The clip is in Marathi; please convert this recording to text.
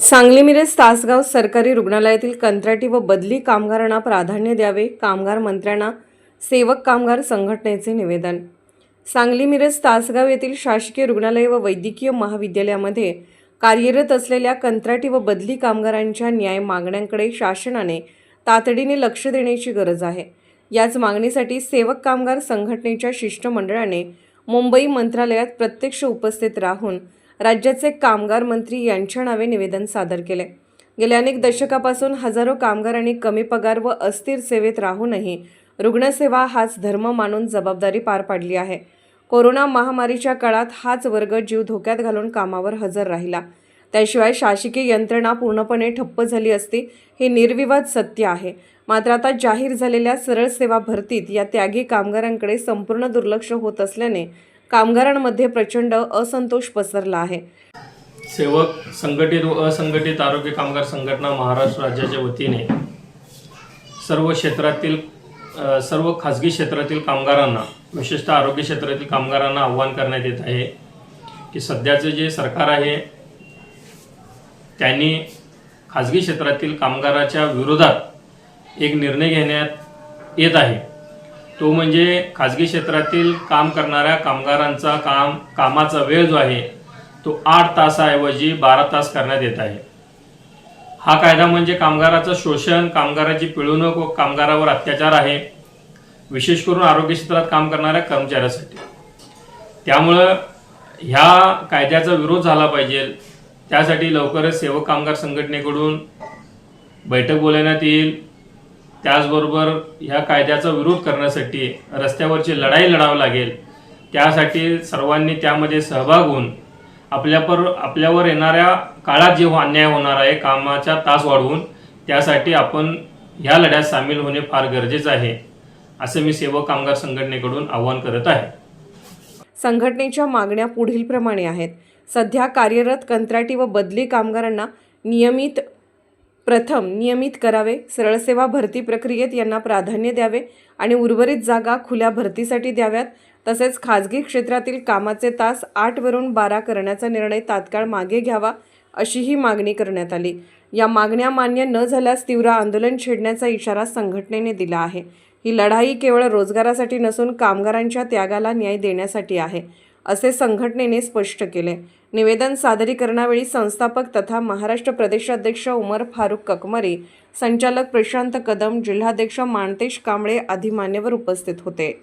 सांगली मिरज तासगाव सरकारी रुग्णालयातील कंत्राटी व बदली कामगारांना प्राधान्य द्यावे कामगार मंत्र्यांना सेवक कामगार संघटनेचे निवेदन. सांगली मिरज तासगाव येथील शासकीय रुग्णालय व वैद्यकीय महाविद्यालयामध्ये कार्यरत असलेल्या कंत्राटी व बदली कामगारांच्या न्याय मागण्यांकडे शासनाने तातडीने लक्ष देण्याची गरज आहे. याच मागणीसाठी सेवक कामगार संघटनेच्या शिष्टमंडळाने मुंबई मंत्रालयात प्रत्यक्ष उपस्थित राहून राज्याचे कामगार मंत्री यांच्या नावे निवेदन सादर केले. गेल्या अनेक दशकापासून हजारो कामगारांनी कमी पगार व अस्थिर सेवेत राहूनही रुग्णसेवा हाच धर्म मानून जबाबदारी पार पाडली आहे. कोरोना महामारीच्या काळात हाच वर्ग जीव धोक्यात घालून कामावर हजर राहिला. त्याशिवाय शासकीय यंत्रणा पूर्णपणे ठप्प झाली असती हे निर्विवाद सत्य आहे. मात्र आता जाहीर झालेल्या सरळ सेवा भरतीत या त्यागी कामगारांकडे संपूर्ण दुर्लक्ष होत असल्याने कामगारांमध्ये प्रचंड असंतोष पसरला आहे. सेवक संघटित व असंघटित आरोग्य कामगार संघटना महाराष्ट्र राज्याच्या वतीने सर्व क्षेत्रातील सर्व खाजगी क्षेत्रातील कामगारांना विशेषतः आरोग्य क्षेत्रातील कामगारांना आव्हान करण्यात येत आहे की सध्याचं जे सरकार आहे त्यांनी खाजगी क्षेत्रातील कामगाराच्या विरोधात एक निर्णय घेण्यात येत आहे. तो म्हणजे खाजगी क्षेत्रातील काम करणाऱ्या कामगारांचा काम कामाचा वेळ जो आहे तो आठ तासाऐवजी बारा तास करण्यात येत आहे. हा कायदा म्हणजे कामगाराचं शोषण कामगाराची पिळवणूक व कामगारावर अत्याचार आहे विशेष करून आरोग्य क्षेत्रात काम करणाऱ्या कर्मचाऱ्यासाठी. त्यामुळं ह्या कायद्याचा विरोध झाला पाहिजे. त्यासाठी लवकरच सेवक कामगार संघटनेकडून बैठक बोलवण्यात येईल. त्याचबरोबर ह्या कायद्याचा विरोध करण्यासाठी रस्त्यावरची लढाई लढावं लागेल. त्यासाठी सर्वांनी त्यामध्ये सहभाग होऊन आपल्यापर आपल्यावर येणाऱ्या काळात जे हो-, अन्याय होणार आहे कामाचा तास वाढवून त्यासाठी आपण ह्या लढ्यात सामील होणे फार गरजेचं आहे असं मी सेवक कामगार संघटनेकडून आवाहन करत आहे. संघटनेच्या मागण्या पुढीलप्रमाणे आहेत. सध्या कार्यरत कंत्राटी व बदली कामगारांना नियमित प्रथम नियमित करावे सरळसेवा भरती प्रक्रियेत यांना प्राधान्य द्यावे आणि उर्वरित जागा खुल्या भरतीसाठी द्याव्यात. तसेच खाजगी क्षेत्रातील कामाचे तास आठवरून बारा करण्याचा निर्णय तात्काळ मागे घ्यावा अशीही मागणी करण्यात आली. या मागण्या मान्य न झाल्यास तीव्र आंदोलन छेडण्याचा इशारा संघटनेने दिला आहे. ही लढाई केवळ रोजगारासाठी नसून कामगारांच्या त्यागाला न्याय देण्यासाठी आहे. असे संघटनेने स्पष्ट केले. निवेदन सादरीकरणावेळी संस्थापक तथा महाराष्ट्र प्रदेशाध्यक्ष उमर फारूक ककमरी संचालक प्रशांत कदम जिल्हाध्यक्ष माणतेश कांबळे आदी मान्यवर उपस्थित होते.